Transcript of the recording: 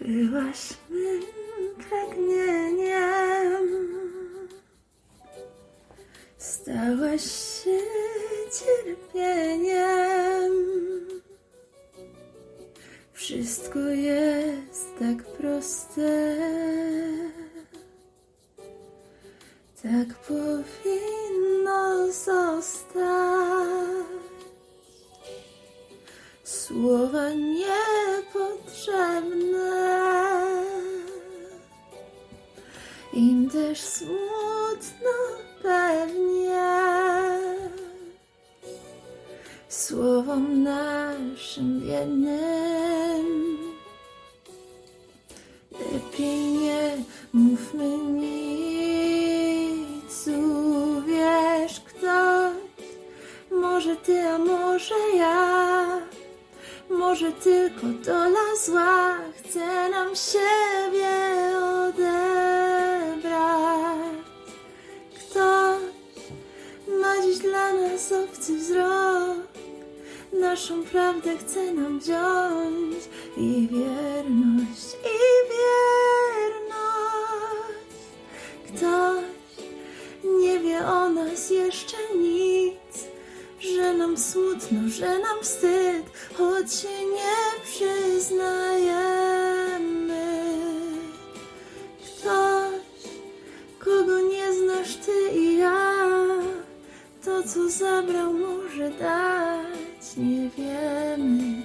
Byłaś mym pragnieniem, stałaś się cierpieniem. Wszystko jest tak proste, tak powinno zostać. Słowa niepotrzebne. Im też smutno pewnie. Słowom naszym biednym. Lepiej nie mówmy nic. Uwierz ktoś, może ty, a może ja. Może tylko dola zła chce nam siebie odebrać. Ktoś ma dziś dla nas obcy wzrok, naszą prawdę chce nam wziąć i wierność, i wierność. Ktoś nie wie o nas jeszcze nic, nam smutno, że nam wstyd, choć się nie przyznajemy. Ktoś, kogo nie znasz ty i ja, to co zabrał może dać, nie wiemy.